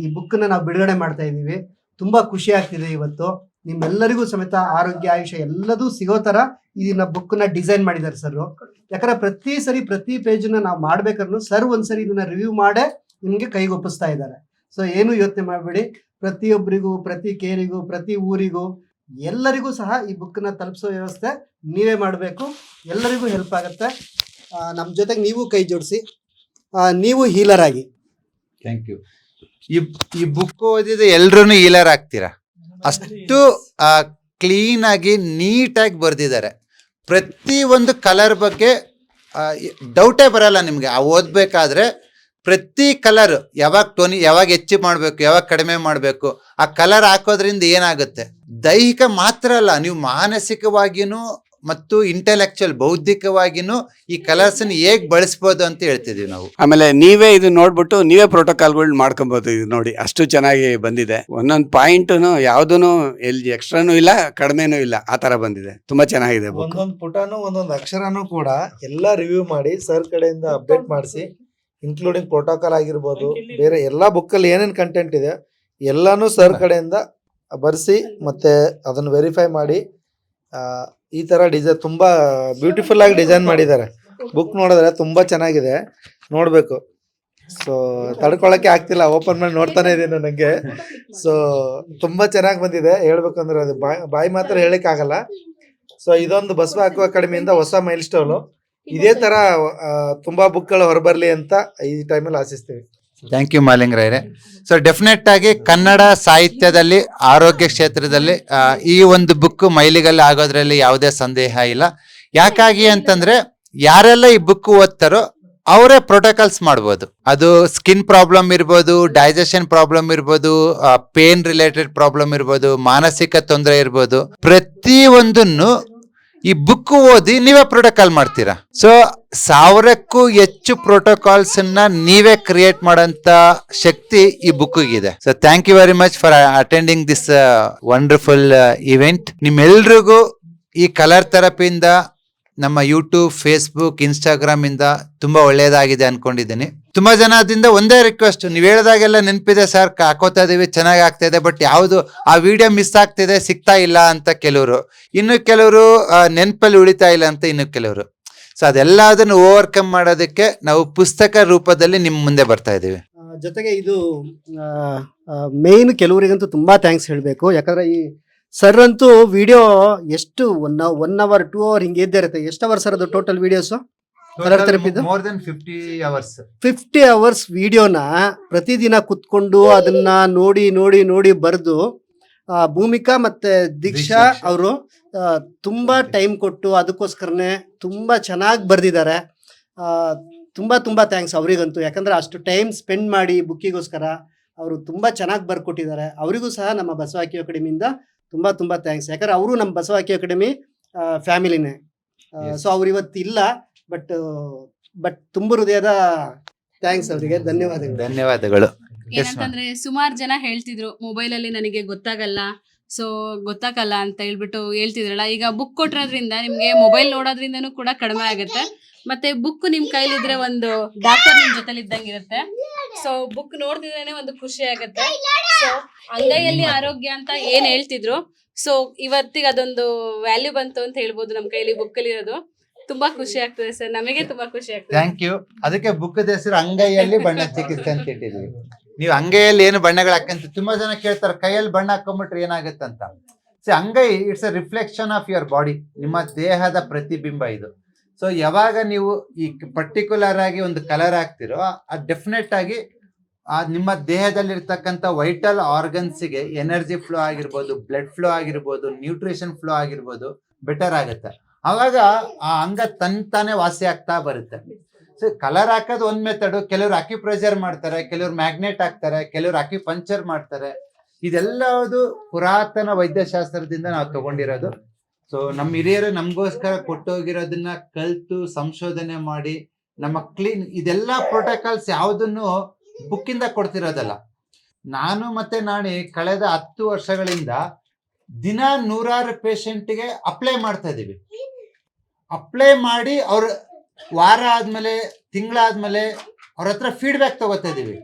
ಈ ಬುಕ್ಕನ್ನು ನಾವು ಬಿಡುಗಡೆ ಮಾಡ್ತಾ ಇದ್ದೀವಿ ತುಂಬಾ ಖುಷಿ ಆಗ್ತಿದೆ ಇವತ್ತು. ನಿಮ್ಮೆಲ್ಲರಿಗೂ ಸಮೇತ ಆರೋಗ್ಯ, ಆಯುಷ್ಯ ಎಲ್ಲದೂ ಸಿಗೋ ತರ ಇದನ್ನ ಬುಕ್ ಡಿಸೈನ್ ಮಾಡಿದ್ದಾರೆ ಸರ್ ಯಾಕಂದ್ರೆ ಪ್ರತಿ ಸರಿ ಪ್ರತಿ ಪೇಜ್ ನಾವು ಮಾಡ್ಬೇಕಾದ್ರೂ ಸರ್ ಒಂದ್ಸರಿ ಇದನ್ನ ರಿವ್ಯೂ ಮಾಡೇ ನಿಮ್ಗೆ ಕೈಗೊಪ್ಪಿಸ್ತಾ ಇದ್ದಾರೆ. ಸೊ ಏನು ಯೋಚನೆ ಮಾಡಬೇಡಿ. ಪ್ರತಿಯೊಬ್ಬರಿಗೂ ಪ್ರತಿ ಕೇರಿಗೂ, ಪ್ರತಿ ಊರಿಗೂ ಎಲ್ಲರಿಗೂ ಸಹ ಈ ಬುಕ್ನ ತಲುಪಿಸೋ ವ್ಯವಸ್ಥೆ ನೀವೇ ಮಾಡಬೇಕು. ಎಲ್ಲರಿಗೂ ಹೆಲ್ಪ್ ಆಗುತ್ತೆ. ನಮ್ಮ ಜೊತೆಗೆ ನೀವು ಕೈ ಜೋಡಿಸಿ. ನೀವು ಹೀಲರ್ ಆಗಿ. ಥ್ಯಾಂಕ್ ಯು ಈ ಈ ಬುಕ್ ಓದಿದ ಎಲ್ಲರೂ ಹೀಲರ್ ಆಗ್ತೀರಾ? ಅಷ್ಟು ಕ್ಲೀನ್ ಆಗಿ ನೀಟಾಗಿ ಬರೆದಿದ್ದಾರೆ. ಪ್ರತಿ ಒಂದು ಕಲರ್ ಬಗ್ಗೆ ಡೌಟೇ ಬರಲ್ಲ ನಿಮಗೆ. ಆ ಓದಬೇಕಾದ್ರೆ ಪ್ರತಿ ಕಲರ್ ಯಾವಾಗ ಟೋನಿ ಯಾವಾಗ ಹೆಚ್ಚು ಮಾಡಬೇಕು, ಯಾವಾಗ ಕಡಿಮೆ ಮಾಡಬೇಕು, ಆ ಕಲರ್ ಹಾಕೋದ್ರಿಂದ ಏನಾಗುತ್ತೆ? ದೈಹಿಕ ಮಾತ್ರ ಅಲ್ಲ, ನೀವು ಮಾನಸಿಕವಾಗಿನೂ ಮತ್ತು ಇಂಟೆಲೆಕ್ಚುಯಲ್ ಬೌದ್ಧಿಕವಾಗಿನೂ ಈ ಕಲರ್ಸ್ ಹೇಗೆ ಬಳಸ್ಬೋದು ಅಂತ ಹೇಳ್ತಿದೀವಿ ನಾವು. ಆಮೇಲೆ ನೀವೇ ಇದು ನೋಡ್ಬಿಟ್ಟು ನೀವೇ ಪ್ರೋಟೋಕಾಲ್ಗಳು ಮಾಡ್ಕೊಬೋದು ಇದು ನೋಡಿ. ಅಷ್ಟು ಚೆನ್ನಾಗಿ ಬಂದಿದೆ. ಒಂದೊಂದು ಪಾಯಿಂಟ್ನು ಯಾವ್ದೂನು ಎಲ್ಲಿ ಎಕ್ಸ್ಟ್ರಾನು ಇಲ್ಲ ಕಡಿಮೆನೂ ಇಲ್ಲ. ಆ ತರ ಬಂದಿದೆ. ತುಂಬಾ ಚೆನ್ನಾಗಿದೆ ಒಂದೊಂದು ಪುಟಾನು ಒಂದೊಂದು ಅಕ್ಷರನು ಕೂಡ ಎಲ್ಲ ರಿವ್ಯೂ ಮಾಡಿ ಸರ್ ಕಡೆಯಿಂದ ಅಪ್ಡೇಟ್ ಮಾಡಿಸಿ ಇನ್ಕ್ಲೂಡಿಂಗ್ ಪ್ರೋಟೋಕಾಲ್ ಆಗಿರ್ಬೋದು ಬೇರೆ ಎಲ್ಲ ಬುಕ್ ಅಲ್ಲಿ ಏನೇನ್ ಕಂಟೆಂಟ್ ಇದೆ ಎಲ್ಲಾನು ಸರ್ ಕಡೆಯಿಂದ ಬರ್ಸಿ ಮತ್ತೆ ಅದನ್ನು ವೆರಿಫೈ ಮಾಡಿ ಈ ತರ ಡಿಸೈನ್ ತುಂಬಾ ಬ್ಯೂಟಿಫುಲ್ ಆಗಿ ಡಿಸೈನ್ ಮಾಡಿದ್ದಾರೆ. ಬುಕ್ ನೋಡಿದ್ರೆ ತುಂಬಾ ಚೆನ್ನಾಗಿದೆ. ನೋಡ್ಬೇಕು. ಸೊ ತಡ್ಕೊಳಕ್ಕೆ ಆಗ್ತಿಲ್ಲ. ಓಪನ್ ಮಾಡಿ ನೋಡ್ತಾನೆ ಇದೀನಿ ನನಗೆ ಸೊ ತುಂಬಾ ಚೆನ್ನಾಗಿ ಬಂದಿದೆ. ಹೇಳ್ಬೇಕಂದ್ರೆ ಅದು ಬಾಯಿ ಬಾಯಿ ಮಾತ್ರ ಹೇಳಕ್ ಆಗಲ್ಲ. ಸೊ ಇದೊಂದು ಬಸವ ಹಾಕುವ ಅಕಾಡೆಮಿಯಿಂದ ಹೊಸ ಮೈಲ್ ಸ್ಟೋನು ಇದೇ ತರ ತುಂಬಾ ಬುಕ್ಗಳು ಹೊರಬರ್ಲಿ ಅಂತ ಈ ಟೈಮಲ್ಲಿ ಆಶಿಸ್ತೀವಿ. ಥ್ಯಾಂಕ್ ಯು ಮಾಲಿಂಗ್ರಯ್ರೆ ಸೊ ಡೆಫಿನೆಟ್ ಆಗಿ ಕನ್ನಡ ಸಾಹಿತ್ಯದಲ್ಲಿ, ಆರೋಗ್ಯ ಕ್ಷೇತ್ರದಲ್ಲಿ ಈ ಒಂದು ಬುಕ್ ಮೈಲಿಗಲ್ಲಿ ಆಗೋದ್ರಲ್ಲಿ ಯಾವುದೇ ಸಂದೇಹ ಇಲ್ಲ. ಯಾಕಾಗಿ ಅಂತಂದ್ರೆ, ಯಾರೆಲ್ಲ ಈ ಬುಕ್ ಓದ್ತಾರೋ ಅವರೇ ಪ್ರೋಟೋಕಾಲ್ಸ್ ಮಾಡ್ಬೋದು. ಅದು ಸ್ಕಿನ್ ಪ್ರಾಬ್ಲಮ್ ಇರ್ಬೋದು ಡೈಜೆಷನ್ ಪ್ರಾಬ್ಲಮ್ ಇರ್ಬೋದು ಪೇನ್ ರಿಲೇಟೆಡ್ ಪ್ರಾಬ್ಲಮ್ ಇರ್ಬೋದು, ಮಾನಸಿಕ ತೊಂದರೆ ಇರ್ಬೋದು. ಪ್ರತಿ ಒಂದನ್ನು ಈ ಬುಕ್ ಓದಿ ನೀವೇ ಪ್ರೋಟೋಕಾಲ್ ಮಾಡ್ತೀರಾ. ಸೊ ಸಾವಿರಕ್ಕೂ ಹೆಚ್ಚು ಪ್ರೋಟೋಕಾಲ್ಸ್ ಅನ್ನ ನೀವೇ ಕ್ರಿಯೇಟ್ ಮಾಡೋಂತ ಶಕ್ತಿ ಈ ಬುಕ್ ಇದೆ so thank you very much for attending this wonderful event ನಿಮ್ಮೆಲ್ರಿಗೂ ಈ ಕಲರ್ ಥೆರಪಿಯಿಂದ ನಮ್ಮ ಯೂಟ್ಯೂಬ್ ಫೇಸ್ಬುಕ್ ಇನ್ಸ್ಟಾಗ್ರಾಮ್ ಇಂದ ತುಂಬಾ ಒಳ್ಳೆಯದಾಗಿದೆ ಅನ್ಕೊಂಡಿದ್ದೀನಿ. ತುಂಬಾ ಜನ ಅದರಿಂದ ಒಂದೇ ರಿಕ್ವೆಸ್ಟ್ ನೀವು ಹೇಳಿದಾಗೆಲ್ಲ ನೆನಪಿದೆ ಸರ್ ಹಾಕೋತಾ ಇದೀವಿ, ಚೆನ್ನಾಗಿ ಆಗ್ತಾ ಇದೆ ಬಟ್ ಯಾವುದು ಆ ವಿಡಿಯೋ ಮಿಸ್ ಆಗ್ತಿದೆ ಸಿಗ್ತಾ ಇಲ್ಲ ಅಂತ ಕೆಲವರು. ಇನ್ನು ಕೆಲವರು ನೆನಪಲ್ಲಿ ಉಳಿತಾ ಇಲ್ಲ ಅಂತ ಇನ್ನು ಕೆಲವರು. ಸೊ ಅದೆಲ್ಲದನ್ನು ಓವರ್ಕಮ್ ಮಾಡೋದಕ್ಕೆ ನಾವು ಪುಸ್ತಕ ರೂಪದಲ್ಲಿ ನಿಮ್ಮ ಮುಂದೆ ಬರ್ತಾ ಇದ್ದೀವಿ. ಜೊತೆಗೆ ಇದು ಮೇಯ್ನ್ ಕೆಲವರಿಗಂತೂ ತುಂಬಾ ಥ್ಯಾಂಕ್ಸ್ ಹೇಳಬೇಕು. ಯಾಕಂದ್ರೆ ಈ ಸರ್ ಅಂತೂ ವಿಡಿಯೋ ಎಷ್ಟು one one hour two hour ಹಿಂಗೆ ಇದ್ದೇ ಇರುತ್ತೆ. ಎಷ್ಟು ಅವರ್ ಸರ್ ಅದು total videos? More than fifty hours fifty hours ವಿಡಿಯೋನ ಪ್ರತಿದಿನ ಕುತ್ಕೊಂಡು ಅದನ್ನ ನೋಡಿ ನೋಡಿ ನೋಡಿ ಬರೆದು ಭೂಮಿಕಾ ಮತ್ತೆ ದೀಕ್ಷಾ. ಅವರು ತುಂಬಾ ಟೈಮ್ ಕೊಟ್ಟು ಅದಕ್ಕೋಸ್ಕರನೇ ತುಂಬಾ ಚೆನ್ನಾಗಿ ಬರೆದಿದ್ದಾರೆ. ತುಂಬಾ ತುಂಬಾ ಥ್ಯಾಂಕ್ಸ್ ಅವರಿಗಂತೂ. ಯಾಕಂದ್ರೆ ಅಷ್ಟು ಟೈಮ್ ಸ್ಪೆಂಡ್ ಮಾಡಿ ಬುಕ್ಕಿಗೋಸ್ಕರ ಅವರು ತುಂಬಾ ಚೆನ್ನಾಗಿ ಬರ್ಕೊಟ್ಟಿದ್ದಾರೆ. ಅವರಿಗೂ ಸಹ ನಮ್ಮ ಬಸವಾಕಿ ಅಕಾಡೆಮಿಯಿಂದ ತುಂಬಾ ತುಂಬಾ ಥ್ಯಾಂಕ್ಸ್ ಯಾಕಂದ್ರೆ ಅವರು ನಮ್ಮ ಬಸವಾಕಿ ಅಕಾಡೆಮಿ ಫ್ಯಾಮಿಲಿನೇ. ಸೊ ಅವ್ರು ಇವತ್ತು ಇಲ್ಲ ಬಟ್ ಬಟ್ ತುಂಬ ಹೃದಯದ ಥ್ಯಾಂಕ್ಸ್ ಅವರಿಗೆ. ಧನ್ಯವಾದಗಳು. ಧನ್ಯವಾದಗಳು. ಏನಂತಂದ್ರೆ ಸುಮಾರು ಜನ ಹೇಳ್ತಿದ್ರು ಮೊಬೈಲ್ ಅಲ್ಲಿ ನನಗೆ ಗೊತ್ತಾಗಲ್ಲ ಸೊ ಗೊತ್ತಾಗಲ್ಲ ಅಂತ ಹೇಳ್ಬಿಟ್ಟು ಹೇಳ್ತಿದ್ರಲ್ಲ. ಈಗ ಬುಕ್ ಕೊಟ್ಟಿರೋದ್ರಿಂದ ನಿಮ್ಗೆ ಮೊಬೈಲ್ ನೋಡೋದ್ರಿಂದನೂ ಕೂಡ ಕಡಿಮೆ ಆಗುತ್ತೆ. ಮತ್ತೆ ಬುಕ್ ನಿಮ್ ಕೈಲಿದ್ರೆ ಒಂದು ಡಾಕ್ಟರ್ ನಿಮ್ ಜೊತೆಲಿ ಇದ್ದಂಗಿರುತ್ತೆ ಸೊ ಬುಕ್ ನೋಡ್ತಿದ್ರೇನೆ ಒಂದು ಖುಷಿ ಆಗುತ್ತೆ. ಸೊ ಅಂಗೈಯಲ್ಲಿ ಆರೋಗ್ಯ ಅಂತ ಏನ್ ಹೇಳ್ತಿದ್ರು ಸೊ ಇವತ್ತಿಗೆ ಅದೊಂದು ವ್ಯಾಲ್ಯೂ ಬಂತು ಅಂತ ಹೇಳ್ಬೋದು ನಮ್ ಕೈಲಿ ಬುಕ್ ಅಲ್ಲಿ ಇರೋದು ತುಂಬಾ ಖುಷಿ ಆಗ್ತದೆ ಸರ್. ನಮಗೆ ತುಂಬಾ ಖುಷಿ ಆಗ್ತದೆ. ಥ್ಯಾಂಕ್ ಯು ಅದಕ್ಕೆ ಬುಕ್ಕದ ಹೆಸರು ಅಂಗೈಯಲ್ಲಿ ಬಣ್ಣ ಚಿಕಿತ್ಸೆ ಅಂತ ಇಟ್ಟಿದ್ವಿ ನೀವು ಅಂಗೈಯಲ್ಲಿ ಏನು ಬಣ್ಣಗಳು ಹಾಕಂತ ತುಂಬಾ ಜನ ಕೇಳ್ತಾರೆ, ಕೈಯಲ್ಲಿ ಬಣ್ಣ ಹಾಕೊಂಬಿಟ್ರೆ ಏನಾಗುತ್ತೆ ಅಂತ ಸೊ ಅಂಗೈ it's a reflection of your body ನಿಮ್ಮ ದೇಹದ ಪ್ರತಿಬಿಂಬ ಇದು. ಸೊ ಯಾವಾಗ ನೀವು ಈ ಪರ್ಟಿಕ್ಯುಲರ್ ಆಗಿ ಒಂದು ಕಲರ್ ಹಾಕ್ತಿರೋ, ಅದು ಡೆಫಿನೆಟ್ ಆಗಿ, ಆ ನಿಮ್ಮ ದೇಹದಲ್ಲಿರ್ತಕ್ಕಂಥ ವೈಟಲ್ ಆರ್ಗನ್ಸ್ಗೆ ಎನರ್ಜಿ ಫ್ಲೋ ಆಗಿರ್ಬೋದು ಬ್ಲಡ್ ಫ್ಲೋ ಆಗಿರ್ಬೋದು ನ್ಯೂಟ್ರಿಷನ್ ಫ್ಲೋ ಆಗಿರ್ಬೋದು ಬೆಟರ್ ಆಗುತ್ತೆ. ಅವಾಗ ಆ ಅಂಗ ತಂತಾನೆ ತಾನೇ ವಾಸಿ ಆಗ್ತಾ ಬರುತ್ತೆ. ಸೊ ಕಲರ್ ಹಾಕೋದು ಒಂದ್ ಮೆಥಡ್ ಅಕ್ಕಿ ಪ್ರೆಷರ್ ಮಾಡ್ತಾರೆ, ಕೆಲವ್ರು ಮ್ಯಾಗ್ನೆಟ್ ಹಾಕ್ತಾರೆ ಅಕ್ಕಿ ಪಂಚರ್ ಮಾಡ್ತಾರೆ. ಇದೆಲ್ಲದು ಪುರಾತನ ವೈದ್ಯಶಾಸ್ತ್ರದಿಂದ ನಾವು ತಗೊಂಡಿರೋದು. ಸೊ ನಮ್ಮ ಹಿರಿಯರು ನಮಗೋಸ್ಕರ ಕೊಟ್ಟೋಗಿರೋದನ್ನ ಕಲ್ತು ಸಂಶೋಧನೆ ಮಾಡಿ, ನಮ್ಮ ಕ್ಲೀನ್ ಇದೆಲ್ಲ ಪ್ರೋಟೋಕಾಲ್ಸ್ ಯಾವುದನ್ನು ಬುಕ್ಕಿಂದ ಕೊಡ್ತಿರೋದಲ್ಲ. ನಾನು ಮತ್ತೆ ನಾಣಿ ಕಳೆದ ಹತ್ತು ವರ್ಷಗಳಿಂದ ದಿನ ನೂರಾರು ಪೇಷಂಟ್ಗೆ ಅಪ್ಲೈ ಮಾಡ್ತಾ ಇದೀವಿ. ಅಪ್ಲೈ ಮಾಡಿ ಅವ್ರ ವಾರ ಆದ್ಮೇಲೆ ತಿಂಗಳಾದ್ಮೇಲೆ ಅವ್ರ ಹತ್ರ ಫೀಡ್ಬ್ಯಾಕ್ ತಗೋತಾ ಇದೀವಿ.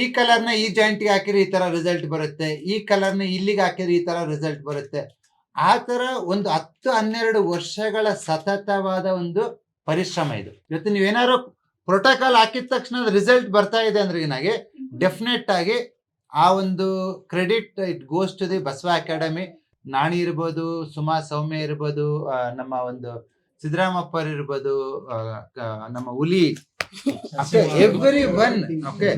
ಈ ಕಲರ್ನ ಈ ಜಾಯಿಂಟ್ಗೆ ಹಾಕಿದ್ರೆ ಈ ತರ ರಿಸಲ್ಟ್ ಬರುತ್ತೆ, ಈ ಕಲರ್ನ ಇಲ್ಲಿಗೆ ಹಾಕಿದ್ರೆ ಈ ತರ ರಿಸಲ್ಟ್ ಬರುತ್ತೆ. ಆ ತರ ಒಂದು ಹತ್ತು, ಹನ್ನೆರಡು ವರ್ಷಗಳ ಸತತವಾದ ಒಂದು ಪರಿಶ್ರಮ ಇದು. ಇವತ್ತು ನೀವೇನಾದ್ರು ಪ್ರೋಟೋಕಾಲ್ ಹಾಕಿದ ತಕ್ಷಣ ರಿಸಲ್ಟ್ ಬರ್ತಾ ಇದೆ ಅಂದ್ರೆ ಏನಾಗಿ ಡೆಫಿನೆಟ್ ಆಗಿ ಆ ಒಂದು credit it goes to the Basava academy Nani ಇರ್ಬೋದು ಸುಮಾ ಸೌಮ್ಯ ಇರ್ಬೋದು ನಮ್ಮ ಒಂದು ಸಿದ್ದರಾಮಪ್ಪರ್ ಇರ್ಬೋದು ನಮ್ಮ ಹುಲಿ. Everyone okay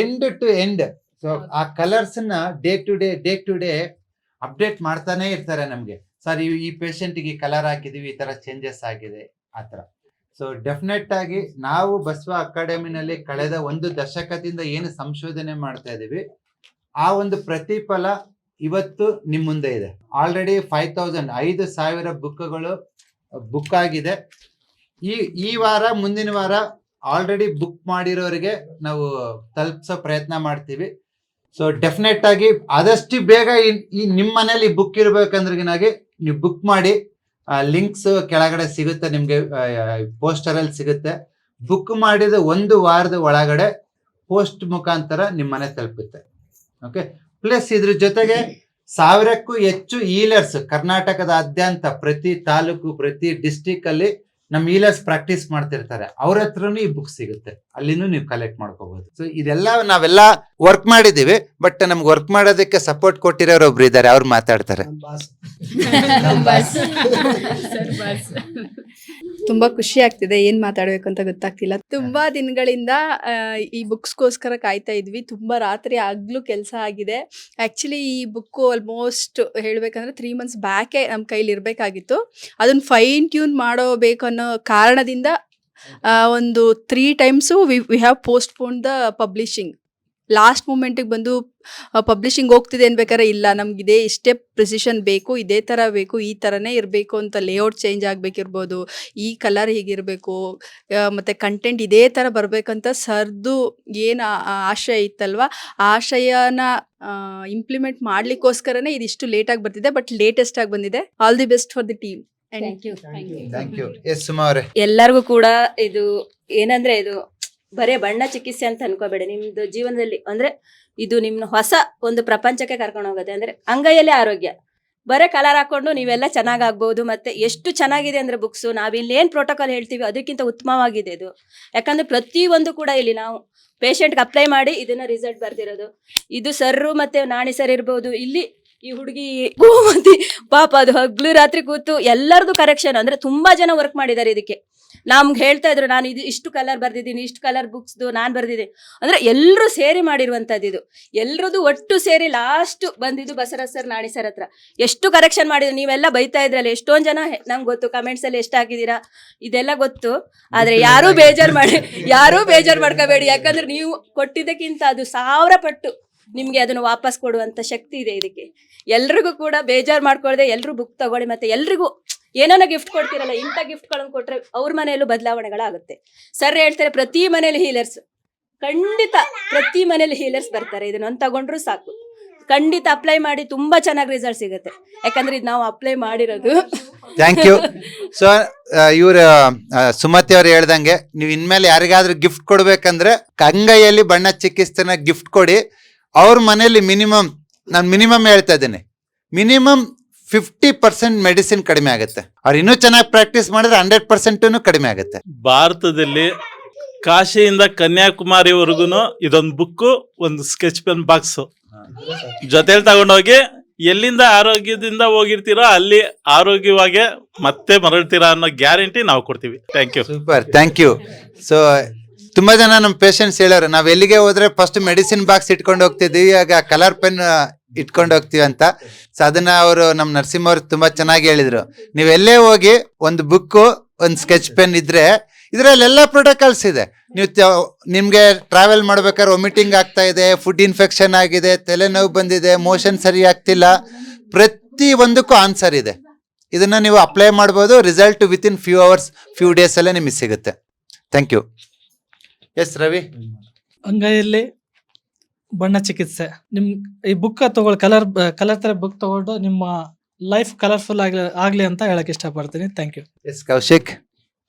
end to end so ಆ ಕಲರ್ಸ್ನ day to day day to day update ಮಾಡ್ತಾನೆ ಇರ್ತಾರೆ ನಮ್ಗೆ. ಸರ್ ಈ ಈ ಗೆ ಕಲರ್ ಹಾಕಿದೀವಿ ಈ ತರ ಚೇಂಜಸ್ ಆಗಿದೆ ಆ ತರ. ಸೊ ಡೆಫಿನೆಟ್ ಆಗಿ ನಾವು ಬಸವ ಅಕಾಡೆಮಿನಲ್ಲಿ ಕಳೆದ ಒಂದು ದಶಕದಿಂದ ಏನು ಸಂಶೋಧನೆ ಮಾಡ್ತಾ ಇದೀವಿ ಆ ಒಂದು ಪ್ರತಿಫಲ ಇವತ್ತು ನಿಮ್ಮ ಮುಂದೆ ಇದೆ. ಆಲ್ರೆಡಿ ಫೈವ್ ತೌಸಂಡ್ ಐದು ಸಾವಿರ ಬುಕ್ಗಳು ಬುಕ್ ಆಗಿದೆ. ಈ ಈ ವಾರ, ಮುಂದಿನ ವಾರ ಆಲ್ರೆಡಿ ಬುಕ್ ಮಾಡಿರೋರಿಗೆ ನಾವು ತಲುಪಿಸೋ ಪ್ರಯತ್ನ ಮಾಡ್ತೀವಿ. ಸೊ ಡೆಫಿನೆಟ್ ಆಗಿ ಆದಷ್ಟು ಬೇಗ ಈ- ನಿಮ್ಮ ಮನೇಲಿ ಬುಕ್ ಇರಬೇಕಂದ್ರಿಗಿನಾಗಿ ನೀವು ಬುಕ್ ಮಾಡಿ ಲಿಂಕ್ಸ್ ಕೆಳಗಡೆ ಸಿಗುತ್ತೆ ನಿಮಗೆ ಪೋಸ್ಟರ್ ಅಲ್ಲಿ ಸಿಗುತ್ತೆ. ಬುಕ್ ಮಾಡಿದ ಒಂದು ವಾರದ ಒಳಗಡೆ ಪೋಸ್ಟ್ ಮುಖಾಂತರ ನಿಮ್ಮ ಮನೆ ತಲುಪುತ್ತೆ. ಓಕೆ ಪ್ಲಸ್ ಇದ್ರ ಜೊತೆಗೆ ಸಾವಿರಕ್ಕೂ ಹೆಚ್ಚು ಈಲರ್ಸ್ ಕರ್ನಾಟಕದಾದ್ಯಂತ ಪ್ರತಿ ತಾಲೂಕು ಪ್ರತಿ ಡಿಸ್ಟಿಕ್ ಅಲ್ಲಿ ನಮ್ಮ ಈಲರ್ಸ್ ಪ್ರಾಕ್ಟೀಸ್ ಮಾಡ್ತಿರ್ತಾರೆ. ಅವ್ರ ಹತ್ರನು ಈ ಬುಕ್ ಸಿಗುತ್ತೆ. ಅಲ್ಲಿನೂ ನೀವು ಕಲೆಕ್ಟ್ ಮಾಡ್ಕೋಬಹುದು ಸೊ ಇದೆಲ್ಲ ನಾವೆಲ್ಲ ವರ್ಕ್ ಮಾಡಿದೀವಿ ಬಟ್ ನಮ್ಗೆ ವರ್ಕ್ ಮಾಡೋದಕ್ಕೆ ಸಪೋರ್ಟ್ ಕೊಟ್ಟಿರೋರು ಒಬ್ರು ಇದ್ದಾರೆ ಅವ್ರು ಮಾತಾಡ್ತಾರೆ. ತುಂಬಾ ಖುಷಿ ಆಗ್ತಿದೆ ಏನ್ ಮಾತಾಡ್ಬೇಕು ಅಂತ ಗೊತ್ತಾಗ್ತಿಲ್ಲ. ತುಂಬಾ ದಿನಗಳಿಂದ ಈ ಬುಕ್ಸ್ಗೋಸ್ಕರ ಕಾಯ್ತಾ ಇದ್ವಿ. ತುಂಬಾ ರಾತ್ರಿ ಆಗ್ಲೂ ಕೆಲಸ ಆಗಿದೆ. ಆಕ್ಚುಲಿ ಈ ಬುಕ್ ಆಲ್ಮೋಸ್ಟ್ ಹೇಳ್ಬೇಕಂದ್ರೆ ತ್ರೀ ಮಂತ್ಸ್ ಬ್ಯಾಕೆ ನಮ್ಮ ಕೈಲಿ ಇರಬೇಕಾಗಿತ್ತು. ಅದನ್ನ ಫೈನ್ ಟ್ಯೂನ್ ಮಾಡೋಬೇಕು ಅನ್ನೋ ಕಾರಣದಿಂದ ಒಂದು three times we we have postpone the publishing last ಮೂಮೆಂಟಿಗೆ ಬಂದು ಪಬ್ಲಿಷಿಂಗ್ ಹೋಗ್ತಿದೆ ಅನ್ಬೇಕಾದ್ರೆ ಇಲ್ಲ ನಮ್ಗೆ ಇದೇ ಇಷ್ಟೇ ಪ್ರಿಸಿಷನ್ ಬೇಕು ಇದೇ ಥರ ಬೇಕು ಈ ಥರನೇ ಇರಬೇಕು ಅಂತ ಲೇಔಟ್ ಚೇಂಜ್ ಆಗಬೇಕಿರ್ಬೋದು ಈ ಕಲರ್ ಹೀಗಿರಬೇಕು ಮತ್ತು ಕಂಟೆಂಟ್ ಇದೇ ಥರ ಬರಬೇಕಂತ ಸರ್ದು ಏನು ಆಶಯ ಇತ್ತಲ್ವ? ಆ ಆಶಯನ ಇಂಪ್ಲಿಮೆಂಟ್ ಮಾಡ್ಲಿಕ್ಕೋಸ್ಕರನೇ ಇದಿಷ್ಟು ಲೇಟಾಗಿ ಬರ್ತಿದೆ ಬಟ್ ಲೇಟೆಸ್ಟ್ ಆಗಿ ಬಂದಿದೆ. All the best for the team thank you thank you S Suma ಅವರೇ. ಎಲ್ಲರಿಗೂ ಕೂಡ ಇದು ಏನಂದ್ರೆ ಇದು ಬರೇ ಬಣ್ಣ ಚಿಕಿತ್ಸೆ ಅಂತ ಅನ್ಕೋಬೇಡಿ. ನಿಮ್ದು ಜೀವನದಲ್ಲಿ ಅಂದ್ರೆ ಇದು ನಿಮ್ನ ಹೊಸ ಒಂದು ಪ್ರಪಂಚಕ್ಕೆ ಕರ್ಕೊಂಡು ಹೋಗುತ್ತೆ. ಅಂದ್ರೆ ಅಂಗೈಯಲ್ಲೇ ಆರೋಗ್ಯ. ಬರೇ ಕಲರ್ ಹಾಕೊಂಡು ನೀವೆಲ್ಲ ಚೆನ್ನಾಗಾಗ್ಬೋದು. ಮತ್ತೆ ಎಷ್ಟು ಚೆನ್ನಾಗಿದೆ ಅಂದ್ರೆ ಬುಕ್ಸು ನಾವಿಲ್ಲಿ ಏನ್ ಪ್ರೋಟೋಕಾಲ್ ಹೇಳ್ತೀವಿ, ಅದಕ್ಕಿಂತ ಉತ್ತಮವಾಗಿದೆ ಇದು. ಯಾಕಂದ್ರೆ ಪ್ರತಿಯೊಂದು ಕೂಡ ಇಲ್ಲಿ ನಾವು ಪೇಷಂಟ್ಗೆ ಅಪ್ಲೈ ಮಾಡಿ ಇದನ್ನ ರಿಸಲ್ಟ್ ಬರ್ದಿರೋದು. ಇದು ಸರ್ರು ಮತ್ತೆ ನಾಣಿ ಸರ್ ಇರ್ಬೋದು. ಇಲ್ಲಿ ಈ ಹುಡುಗಿ ಗೋಮತಿ ಪಾಪ ಅದು ಹಗ್ಲು ರಾತ್ರಿ ಕೂತು ಎಲ್ಲರದು ಕರೆಕ್ಷನ್ ಅಂದ್ರೆ ತುಂಬಾ ಜನ ವರ್ಕ್ ಮಾಡಿದ್ದಾರೆ ಇದಕ್ಕೆ. ನಮ್ಗೆ ಹೇಳ್ತಾ ಇದ್ರು ನಾನು ಇದು ಇಷ್ಟು ಕಲರ್ ಬರ್ದಿದ್ದೀನಿ ಇಷ್ಟು ಕಲರ್ ಬುಕ್ಸ್ದು ನಾನು ಬರ್ದಿದ್ದೀನಿ. ಅಂದ್ರೆ ಎಲ್ಲರೂ ಸೇರಿ ಮಾಡಿರುವಂತದ್ದು ಇದು. ಎಲ್ರದ್ದು ಒಟ್ಟು ಸೇರಿ ಲಾಸ್ಟ್ ಬಂದಿದ್ದು ಬಸವರಾಜ್ ಸರ್ ನಾಣಿ ಸರ್ ಹತ್ರ. ಎಷ್ಟು ಕರೆಕ್ಷನ್ ಮಾಡಿದ್ರು ನೀವೆಲ್ಲ ಬೈತಾ ಇದ್ರಲ್ಲ ಎಷ್ಟೊಂದು ಜನ ನಂಗೆ ಗೊತ್ತು ಕಮೆಂಟ್ಸ್ ಅಲ್ಲಿ ಎಷ್ಟು ಹಾಕಿದ್ದೀರಾ ಇದೆಲ್ಲ ಗೊತ್ತು. ಆದ್ರೆ ಯಾರೂ ಬೇಜಾರು ಮಾಡಿ ಯಾರೂ ಬೇಜಾರು ಮಾಡ್ಕೋಬೇಡಿ. ಯಾಕಂದ್ರೆ ನೀವು ಕೊಟ್ಟಿದ್ದಕ್ಕಿಂತ ಅದು ಸಾವಿರ ಪಟ್ಟು ನಿಮ್ಗೆ ಅದನ್ನು ವಾಪಸ್ ಕೊಡುವಂತ ಶಕ್ತಿ ಇದೆ ಇದಕ್ಕೆ. ಎಲ್ರಿಗೂ ಕೂಡ ಬೇಜಾರು ಮಾಡ್ಕೊಳ್ದೆ ಎಲ್ಲರೂ ಬುಕ್ ತಗೊಳ್ಳಿ ಮತ್ತೆ ಎಲ್ರಿಗೂ ಏನಾನ ಗಿಫ್ಟ್ ಕೊಡ್ತಿರಲ್ಲ, ಇಂಥ ಗಿಫ್ಟ್ಗಳನ್ನು ಕೊಟ್ರೆ ಅವ್ರ ಮನೆಯಲ್ಲೂ ಬದಲಾವಣೆಗಳಾಗುತ್ತೆ. ಸರ್ ಹೇಳ್ತಾರೆ, ಪ್ರತಿ ಮನೇಲಿ ಹೀಲರ್ಸ್ ಖಂಡಿತ ಪ್ರತಿ ಮನೇಲಿ ಹೀಲರ್ಸ್ ಬರ್ತಾರೆ ಇದನ್ನ ಒಂದು ತಗೊಂಡ್ರು ಸಾಕು. ಖಂಡಿತ ಅಪ್ಲೈ ಮಾಡಿ ತುಂಬಾ ಚೆನ್ನಾಗಿ ರಿಸಲ್ಟ್ ಸಿಗುತ್ತೆ. ಯಾಕಂದ್ರೆ ಇದು ನಾವು ಅಪ್ಲೈ ಮಾಡಿರೋದು. ಥ್ಯಾಂಕ್ ಯು ಸೊ ಇವ್ರ ಸುಮತಿ ಅವ್ರು ಹೇಳ್ದಂಗೆ, ನೀವು ಇನ್ಮೇಲೆ ಯಾರಿಗಾದ್ರೂ ಗಿಫ್ಟ್ ಕೊಡ್ಬೇಕಂದ್ರೆ ಕಂಗೈಯಲ್ಲಿ ಬಣ್ಣ ಚಿಕಿತ್ಸೆನ ಗಿಫ್ಟ್ ಕೊಡಿ. ಅವ್ರ ಮನೇಲಿ ಮಿನಿಮಮ್ ನಾನು ಮಿನಿಮಮ್ ಹೇಳ್ತಾ ಇದ್ದೀನಿ. ಮಿನಿಮಮ್ ಫಿಫ್ಟಿ ಪರ್ಸೆಂಟ್ ಮೆಡಿಸಿನ್ ಕಡಿಮೆ ಆಗುತ್ತೆ. ಅವ್ರು ಇನ್ನೂ ಚೆನ್ನಾಗಿ ಪ್ರಾಕ್ಟೀಸ್ ಮಾಡಿದ್ರೆ ಹಂಡ್ರೆಡ್ ಪರ್ಸೆಂಟ್ ಕಡಿಮೆ ಆಗುತ್ತೆ. ಭಾರತದಲ್ಲಿ ಕಾಶಿಯಿಂದ ಕನ್ಯಾಕುಮಾರಿವರೆಗೂ ಇದೊಂದು ಬುಕ್ಕು ಒಂದು ಸ್ಕೆಚ್ ಪೆನ್ ಬಾಕ್ಸ್ ಜೊತೆಲಿ ತಗೊಂಡೋಗಿ ಎಲ್ಲಿಂದ ಆರೋಗ್ಯದಿಂದ ಹೋಗಿರ್ತೀರೋ ಅಲ್ಲಿ ಆರೋಗ್ಯವಾಗಿ ಮತ್ತೆ ಮರಳ್ತೀರಾ ಅನ್ನೋ ಗ್ಯಾರಂಟಿ ನಾವು ಕೊಡ್ತೀವಿ. Thank you super thank you so ತುಂಬಾ ಜನ ನಮ್ಮ ಪೇಷಂಟ್ಸ್ ಹೇಳೋರು ನಾವು ಎಲ್ಲಿಗೆ ಹೋದ್ರೆ ಫಸ್ಟ್ ಮೆಡಿಸಿನ್ ಬಾಕ್ಸ್ ಇಟ್ಕೊಂಡು ಹೋಗ್ತಿದ್ವಿ ಈಗ ಕಲರ್ ಪೆನ್ ಇಟ್ಕೊಂಡು ಹೋಗ್ತೀವಿ ಅಂತ. ಸೊ ಅದನ್ನ ಅವರು ನಮ್ಮ ನರಸಿಂಹ ಅವರು ತುಂಬಾ ಚೆನ್ನಾಗಿ ಹೇಳಿದ್ರು. ನೀವೆಲ್ಲೇ ಹೋಗಿ ಒಂದು ಬುಕ್ ಒಂದು ಸ್ಕೆಚ್ ಪೆನ್ ಇದ್ರೆ ಇದರಲ್ಲೆಲ್ಲ ಪ್ರೋಟೋಕಾಲ್ಸ್ ಇದೆ. ನೀವು ನಿಮಗೆ ಟ್ರಾವೆಲ್ ಮಾಡ್ಬೇಕಾದ್ರೆ ವಾಮಿಟಿಂಗ್ ಆಗ್ತಾ ಇದೆ ಫುಡ್ ಇನ್ಫೆಕ್ಷನ್ ಆಗಿದೆ, ತಲೆನೋವು ಬಂದಿದೆ ಮೋಷನ್ ಸರಿ ಆಗ್ತಿಲ್ಲ. ಪ್ರತಿ ಒಂದಕ್ಕೂ ಆನ್ಸರ್ ಇದೆ. ಇದನ್ನ ನೀವು ಅಪ್ಲೈ ಮಾಡ್ಬೋದು result within few hours few days ಅಲ್ಲೇ ನಿಮಗೆ ಸಿಗುತ್ತೆ. ಥ್ಯಾಂಕ್ ಯು ಎಸ್ ರವಿ ಅಂಗೈಯಲ್ಲಿ ಬಣ್ಣ ಚಿಕಿತ್ಸೆ. ನಿಮ್ ಈ ಬುಕ್ ತಗೊಳ್ ಕಲರ್ ಕಲರ್ ತರ ಬುಕ್ ತಗೊಂಡು ನಿಮ್ಮ ಲೈಫ್ ಕಲರ್ಫುಲ್ ಆಗ್ಲಿ ಆಗ್ಲಿ ಅಂತ ಹೇಳಕ್ ಇಷ್ಟಪಡ್ತೀನಿ. Thank you S Kaushik.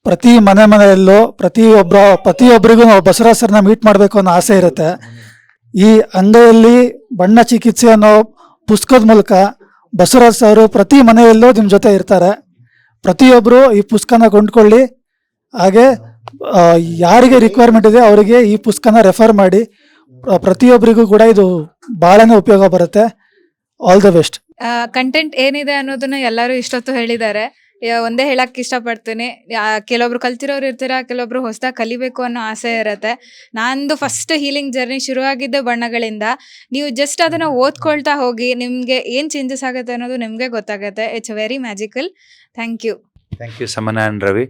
ಪ್ರತಿ ಮನೆ ಮನೆಯಲ್ಲೂ ಪ್ರತಿಯೊಬ್ಬರ ಪ್ರತಿಯೊಬ್ಬರಿಗೂ ನಾವು ಬಸವರಾಜರನ್ನ ಸರ್ನ ಮೀಟ್ ಮಾಡಬೇಕು ಅನ್ನೋ ಆಸೆ ಇರುತ್ತೆ. ಈ ಅಂಗೈಯಲ್ಲಿ ಬಣ್ಣ ಚಿಕಿತ್ಸೆ ಅನ್ನೋ ಪುಸ್ತಕದ ಮೂಲಕ ಬಸವರಾಜ್ ಸರ್ ಪ್ರತಿ ಮನೆಯಲ್ಲೂ ನಿಮ್ಮ ಜೊತೆ ಇರ್ತಾರೆ. ಪ್ರತಿಯೊಬ್ಬರು ಈ ಪುಸ್ತಕನ ಕೊಂಡ್ಕೊಳ್ಳಿ. ಹಾಗೆ ಯಾರಿಗೆ ರಿಕ್ವೈರ್ಮೆಂಟ್ ಇದೆ ಅವರಿಗೆ ಈ ಪುಸ್ತಕನ ರೆಫರ್ ಮಾಡಿ. ಪ್ರತಿಯೊಬ್ಬರಿಗೂ ಕೂಡ ಇದು ಬಹಳನೇ ಉಪಯೋಗ ಬರುತ್ತೆ. ಆಲ್ ದ ಬೆಸ್ಟ್ ಕಂಟೆಂಟ್ ಏನಿದೆ ಅನ್ನೋದನ್ನ ಎಲ್ಲರೂ ಇಷ್ಟೊತ್ತು ಹೇಳಿದ್ದಾರೆ. ಒಂದೇ ಹೇಳಕ್ ಇಷ್ಟಪಡ್ತೀನಿ. ಕೆಲವೊಬ್ರು ಕಲ್ತಿರೋರು ಇರ್ತೀರಾ, ಕೆಲವೊಬ್ರು ಹೊಸದಾಗಿ ಕಲಿಬೇಕು ಅನ್ನೋ ಆಸೆ ಇರುತ್ತೆ. ನಾನು ಫಸ್ಟ್ ಹೀಲಿಂಗ್ ಜರ್ನಿ ಶುರುವಾಗಿದ್ದೆ ಬಣ್ಣಗಳಿಂದ ನೀವು ಜಸ್ಟ್ ಅದನ್ನ ಓದ್ಕೊಳ್ತಾ ಹೋಗಿ ನಿಮ್ಗೆ ಏನ್ ಚೇಂಜಸ್ ಆಗುತ್ತೆ ಅನ್ನೋದು ನಿಮ್ಗೆ ಗೊತ್ತಾಗುತ್ತೆ. It's very magical thank you thank you ಸಮನಾಯನ್ Ravi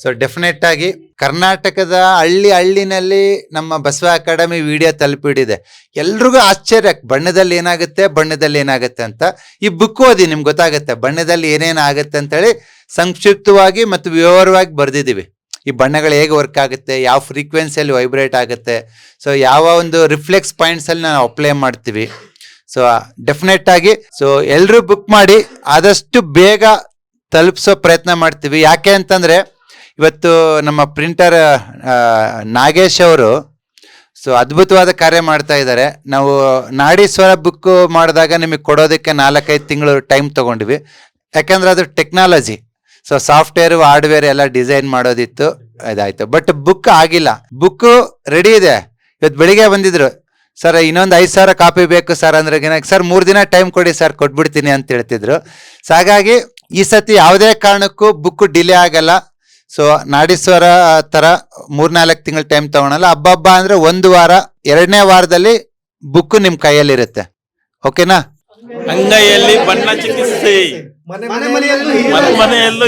so definite ಆಗಿ ಕರ್ನಾಟಕದ ಹಳ್ಳಿ ಹಳ್ಳಿನಲ್ಲಿ ನಮ್ಮ ಬಸವ ಅಕಾಡೆಮಿ ವಿಡಿಯೋ ತಲುಪಿಡಿದೆ ಎಲ್ರಿಗೂ ಆಶ್ಚರ್ಯ, ಬಣ್ಣದಲ್ಲಿ ಏನಾಗುತ್ತೆ ಬಣ್ಣದಲ್ಲಿ ಏನಾಗುತ್ತೆ ಅಂತ. ಈ ಬುಕ್ ಓದಿ, ನಿಮ್ಗೆ ಗೊತ್ತಾಗುತ್ತೆ, ಬಣ್ಣದಲ್ಲಿ ಏನೇನು ಆಗುತ್ತೆ ಅಂತೇಳಿ ಸಂಕ್ಷಿಪ್ತವಾಗಿ ಮತ್ತು ವಿವರವಾಗಿ ಬರೆದಿದ್ದೀವಿ. ಈ ಬಣ್ಣಗಳು ಹೇಗೆ ವರ್ಕ್ ಆಗುತ್ತೆ, ಯಾವ ಫ್ರೀಕ್ವೆನ್ಸಿಯಲ್ಲಿ ವೈಬ್ರೇಟ್ ಆಗುತ್ತೆ. ಸೊ ಯಾವ ಒಂದು ರಿಫ್ಲೆಕ್ಸ್ ಪಾಯಿಂಟ್ಸಲ್ಲಿ ನಾವು ಅಪ್ಲೈ ಮಾಡ್ತೀವಿ. ಸೊ ಡೆಫಿನೆಟ್ ಆಗಿ ಸೊ ಎಲ್ಲರೂ ಬುಕ್ ಮಾಡಿ, ಆದಷ್ಟು ಬೇಗ ತಲುಪಿಸೋ ಪ್ರಯತ್ನ ಮಾಡ್ತೀವಿ. ಯಾಕೆ ಅಂತಂದರೆ, ಇವತ್ತು ನಮ್ಮ ಪ್ರಿಂಟರ್ ನಾಗೇಶ್ ಅವರು ಸೊ ಅದ್ಭುತವಾದ ಕಾರ್ಯ ಮಾಡ್ತಾ ಇದ್ದಾರೆ. ನಾವು ನಾಡೀಶ್ವರ ಬುಕ್ ಮಾಡಿದಾಗ ನಿಮಗೆ ಕೊಡೋದಕ್ಕೆ ನಾಲ್ಕೈದು ತಿಂಗಳು ಟೈಮ್ ತೊಗೊಂಡ್ವಿ. ಯಾಕೆಂದ್ರೆ ಅದು ಟೆಕ್ನಾಲಜಿ ಸೊ ಸಾಫ್ಟ್ವೇರ್ ಹಾರ್ಡ್ವೇರ್ ಎಲ್ಲ ಡಿಸೈನ್ ಮಾಡೋದಿತ್ತು. ಇದಾಯಿತು. ಬಟ್ ಬುಕ್ ಆಗಿಲ್ಲ. ಬುಕ್ ರೆಡಿ ಇದೆ. ಇವತ್ತು ಬೆಳಿಗ್ಗೆ ಬಂದಿದ್ರು. ಸರ್ ಇನ್ನೊಂದು ಐದು ಸಾವಿರ ಕಾಪಿ ಬೇಕು ಸರ್ ಅಂದ್ರೆ ಸರ್ ಮೂರು ದಿನ ಟೈಮ್ ಕೊಡಿ ಸರ್ ಕೊಟ್ಬಿಡ್ತೀನಿ ಅಂತ ಹೇಳ್ತಿದ್ರು. ಸೊ ಹಾಗಾಗಿ ಈ ಸತಿ ಯಾವುದೇ ಕಾರಣಕ್ಕೂ ಬುಕ್ ಡಿಲೇ ಆಗಲ್ಲ. ಸೊ ನಾಡೀಶ್ವರ ತರ ಮೂರ್ನಾಲ್ಕು ತಿಂಗಳ ಟೈಮ್ ತಗೊಳಲ್ಲ. ಹಬ್ಬ ಹಬ್ಬ ಅಂದ್ರೆ ಒಂದು ವಾರ ಎರಡನೇ ವಾರದಲ್ಲಿ ಬುಕ್ ನಿಮ್ ಕೈಯಲ್ಲಿರುತ್ತೆ. ಓಕೆನಾ ಅಂಗೈಯಲ್ಲಿ ಬಣ್ಣ ಚಿಕಿತ್ಸೆ. ಮನೆ ಮನೆ ಮನೆಯಲ್ಲೂ.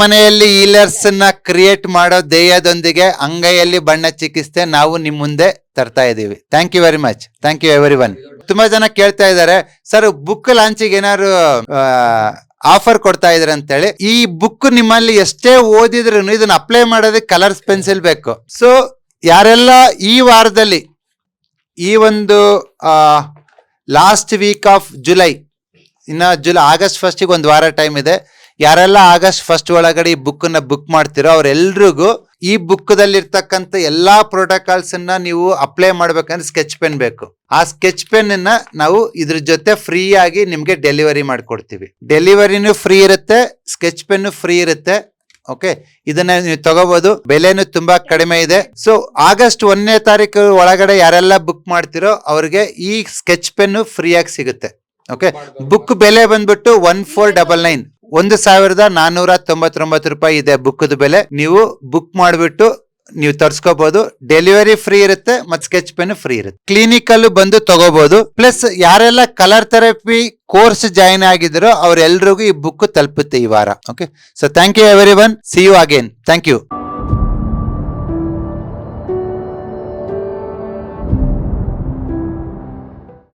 ಮನೆ ಈಲರ್ಸ್ನ ಕ್ರಿಯೇಟ್ ಮಾಡೋ ಧ್ಯೇಯದೊಂದಿಗೆ ಅಂಗೈಯಲ್ಲಿ ಬಣ್ಣ ಚಿಕಿತ್ಸೆ ನಾವು ನಿಮ್ ಮುಂದೆ ತರ್ತಾ ಇದೀವಿ. Thank you very much thank you everyone ತುಂಬಾ ಜನ ಕೇಳ್ತಾ ಇದ್ದಾರೆ. ಸರ್ ಬುಕ್ ಲಾಂಚಿಗೆ ಏನಾದ್ರು ಆಫರ್ ಕೊಡ್ತಾ ಇದ್ರ ಅಂತೇಳಿ. ಈ ಬುಕ್ ನಿಮ್ಮಲ್ಲಿ ಎಷ್ಟೇ ಓದಿದ್ರು ಇದನ್ನ ಅಪ್ಲೈ ಮಾಡೋದಕ್ಕೆ ಕಲರ್ಸ್ ಪೆನ್ಸಿಲ್ ಬೇಕು. ಸೊ ಯಾರೆಲ್ಲ ಈ ವಾರದಲ್ಲಿ, ಈ ಒಂದು ಲಾಸ್ಟ್ ವೀಕ್ ಆಫ್ ಜುಲೈ ಇನ್ನು ಜುಲೈ ಆಗಸ್ಟ್ ಫಸ್ಟಿಗೆ ಒಂದು ವಾರ ಟೈಮ್ ಇದೆ. ಯಾರೆಲ್ಲ ಆಗಸ್ಟ್ ಫಸ್ಟ್ ಒಳಗಡೆ ಈ ಬುಕ್ನ ಬುಕ್ ಮಾಡ್ತಿರೋ ಅವ್ರೆಲ್ರಿಗೂ ಈ ಬುಕ್ದಲ್ಲಿರ್ತಕ್ಕಂಥ ಎಲ್ಲ ಅನ್ನ ನೀವು ಅಪ್ಲೈ ಮಾಡ್ಬೇಕಂದ್ರೆ ಸ್ಕೆಚ್ ಪೆನ್ ಬೇಕು. ಆ ಸ್ಕೆಚ್ ಪೆನ್ ಅನ್ನ ನಾವು ಇದ್ರ ಜೊತೆ ಫ್ರೀ ಆಗಿ ನಿಮ್ಗೆ ಡೆಲಿವರಿ ಮಾಡ್ಕೊಡ್ತೀವಿ. ಡೆಲಿವರಿನೂ ಫ್ರೀ ಇರುತ್ತೆ ಸ್ಕೆಚ್ ಪೆನ್ ಫ್ರೀ ಇರುತ್ತೆ. ಓಕೆ ಇದನ್ನ ನೀವು ತಗೋಬಹುದು ಬೆಲೆನು ತುಂಬಾ ಕಡಿಮೆ ಇದೆ. ಸೊ ಆಗಸ್ಟ್ ಒಂದನೇ ತಾರೀಕು ಒಳಗಡೆ ಯಾರೆಲ್ಲ ಬುಕ್ ಮಾಡ್ತಿರೋ ಅವ್ರಿಗೆ ಈ ಸ್ಕೆಚ್ ಪೆನ್ ಫ್ರೀಯಾಗಿ ಸಿಗುತ್ತೆ. ಓಕೆ ಬುಕ್ ಬೆಲೆ ಬಂದ್ಬಿಟ್ಟು ಒನ್ ಫೋರ್ ಡಬಲ್ ನೈನ್ ಒಂದು ಸಾವಿರದ ನಾನೂರ ತೊಂಬತ್ತೊಂಬತ್ತು ರೂಪಾಯಿ ಇದೆ ಬುಕ್ಕದ ಬೆಲೆ. ನೀವು ಬುಕ್ ಮಾಡಿಬಿಟ್ಟು ನೀವು ತರ್ಸ್ಕೋಬಹುದು ಡೆಲಿವರಿ ಫ್ರೀ ಇರುತ್ತೆ ಮತ್ತೆ ಸ್ಕೆಚ್ ಪೆನ್ ಫ್ರೀ ಇರುತ್ತೆ. ಕ್ಲಿನಿಕ್ ಅಲ್ಲೂ ಬಂದು ತಗೋಬಹುದು ಪ್ಲಸ್ ಯಾರೆಲ್ಲ ಕಲರ್ ಥೆರಪಿ ಕೋರ್ಸ್ ಜಾಯಿನ್ ಆಗಿದ್ರು ಅವ್ರೆಲ್ರಿಗೂ ಈ ಬುಕ್ ತಲುಪುತ್ತೆ ಈ ವಾರ. Okay so thank you everyone see you again thank you